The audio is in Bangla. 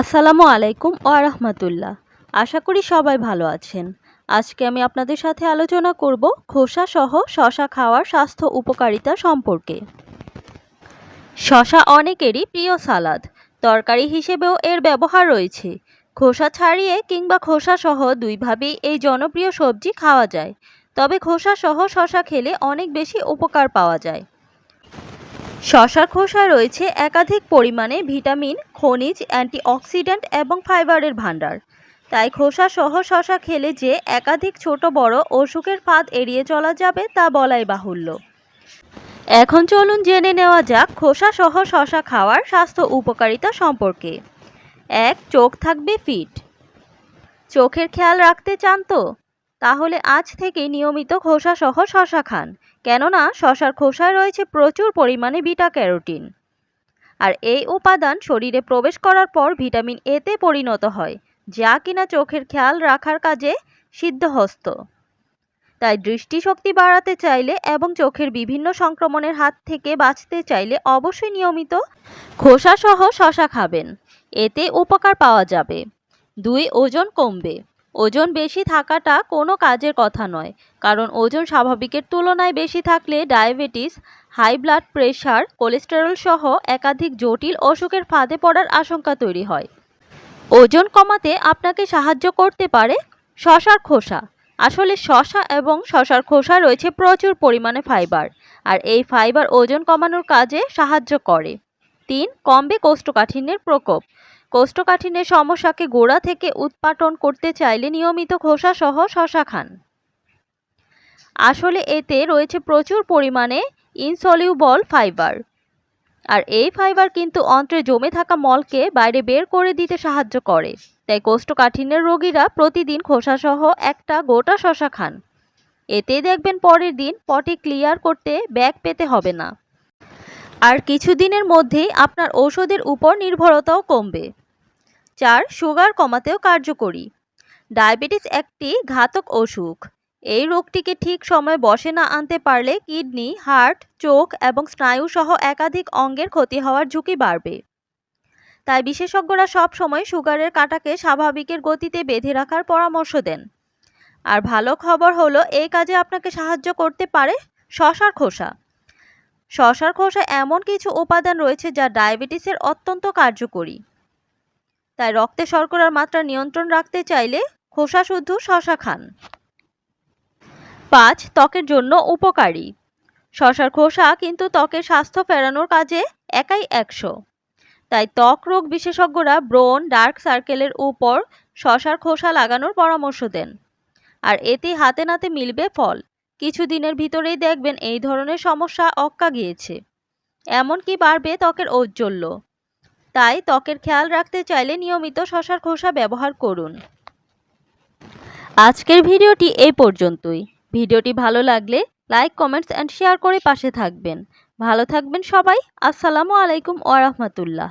আসসালামু আলাইকুম ওয়া রাহমাতুল্লাহ। আশা করি সবাই ভালো আছেন। আজকে আমি আপনাদের সাথে আলোচনা করব খোসা সহ শশা খাওয়ার স্বাস্থ্য উপকারিতা সম্পর্কে। শশা অনেকেরই প্রিয় সালাদ। তরকারি হিসেবেও এর ব্যবহার রয়েছে। খোসা ছাড়িয়ে কিংবা খোসা সহ দুইভাবেই এই জনপ্রিয় সবজি খাওয়া যায়। তবে খোসা সহ শশা খেলে অনেক বেশি উপকার পাওয়া যায়। শশার খোসা রয়েছে একাধিক পরিমাণে ভিটামিন খনিজ, অ্যান্টিঅক্সিডেন্ট এবং ফাইবারের ভাণ্ডার। তাই খোসা সহ শশা খেলে যে একাধিক ছোট বড় অসুখের ফাঁদ এড়িয়ে চলা যাবে তা বলাই বাহুল্য। এখন চলুন জেনে নেওয়া যাক খোসা সহ শশা খাওয়ার স্বাস্থ্য উপকারিতা সম্পর্কে। এক, চোখ থাকবে ফিট। চোখের খেয়াল রাখতে চান তো? তাহলে আজ থেকে নিয়মিত খোসা সহ শশা খান। কেননা শশার খোসায় রয়েছে প্রচুর পরিমাণে বিটা ক্যারোটিন। আর এই উপাদান শরীরে প্রবেশ করার পর ভিটামিন এতে পরিণত হয়, যা কিনা চোখের খেয়াল রাখার কাজে সিদ্ধহস্ত। তাই দৃষ্টিশক্তি বাড়াতে চাইলে এবং চোখের বিভিন্ন সংক্রমণের হাত থেকে বাঁচতে চাইলে অবশ্যই নিয়মিত খোসা সহ শশা খাবেন। এতে উপকার পাওয়া যাবে। দুই, ওজন কমবে। ওজন বেশি থাকাটা কোনো কাজের কথা নয়, কারণ ওজন স্বাভাবিকের তুলনায় বেশি থাকলে diabetes, high blood pressure, cholesterol সহ একাধিক জটিল অসুখের ফাঁদে পড়ার আশঙ্কা তৈরি হয়। ওজন কমাতে আপনাকে সাহায্য করতে পারে শশার খোসা। আসলে শশা এবং শশার খোসা রয়েছে প্রচুর পরিমাণে ফাইবার, আর এই ফাইবার ওজন কমানোর কাজে সাহায্য করে। তিন, কমবে কোষ্ঠকাঠিন্যের প্রকোপ। কোষ্ঠকাঠিন্যের সমস্যাকে গোড়া থেকে উৎপাটন করতে চাইলে নিয়মিত খোসা সহ শশা খান। আসলে এতে রয়েছে প্রচুর পরিমাণে ইনসলিউবল ফাইবার আর এই ফাইবার কিন্তু অন্ত্রে জমে থাকা মলকে বাইরে বের করে দিতে সাহায্য করে। তাই কোষ্ঠকাঠিন্যের রোগীরা প্রতিদিন খোসাসহ একটা গোটা শশা খান। এতে দেখবেন পরের দিন পটি ক্লিয়ার করতে ব্যাগ পেতে হবে না। আর কিছুদিনের মধ্যেই আপনার ঔষধের উপর নির্ভরতাও কমবে। চার সুগার কমাতেও কার্যকরী। ডায়াবেটিস একটি ঘাতক অসুখ। এই রোগটিকে ঠিক সময় বসে না আনতে পারলে কিডনি, হার্ট, চোখ এবং স্নায়ু সহ একাধিক অঙ্গের ক্ষতি হওয়ার ঝুঁকি বাড়বে। তাই বিশেষজ্ঞরা সব সময় সুগারের কাটাকে স্বাভাবিকের গতিতে বেঁধে রাখার পরামর্শ দেন। আর ভালো খবর হলো, এই কাজে আপনাকে সাহায্য করতে পারে শশার খোসা। শশার খোসা এমন কিছু উপাদান রয়েছে যা ডায়াবেটিসের অত্যন্ত কার্যকরী। তাই রক্তে শর্করার মাত্রা নিয়ন্ত্রণ রাখতে চাইলে খোসা শুদ্ধ শশা খান। পাঁচ, ত্বকের জন্য উপকারী। শশার খোসা কিন্তু ত্বকের স্বাস্থ্য ফেরানোর কাজে একাই একশো। তাই ত্বক রোগ বিশেষজ্ঞরা ব্রোন ডার্ক সার্কেলের উপর শশার খোসা লাগানোর পরামর্শ দেন। আর এতে হাতে নাতে মিলবে ফল। কিছুদিনের ভিতরেই দেখবেন এই ধরনের সমস্যা অক্কা গিয়েছে। এমনকি বাড়বে ত্বকের ঔজ্জ্বল্য। তাই ত্বকের খেয়াল রাখতে চাইলে নিয়মিত শশার খোসা ব্যবহার করুন। আজকের ভিডিওটি এই পর্যন্তই। ভিডিওটি ভালো লাগলে লাইক, কমেন্টস অ্যান্ড শেয়ার করে পাশে থাকবেন। ভালো থাকবেন সবাই। আসসালামু আলাইকুম ওয়া রাহমাতুল্লাহ।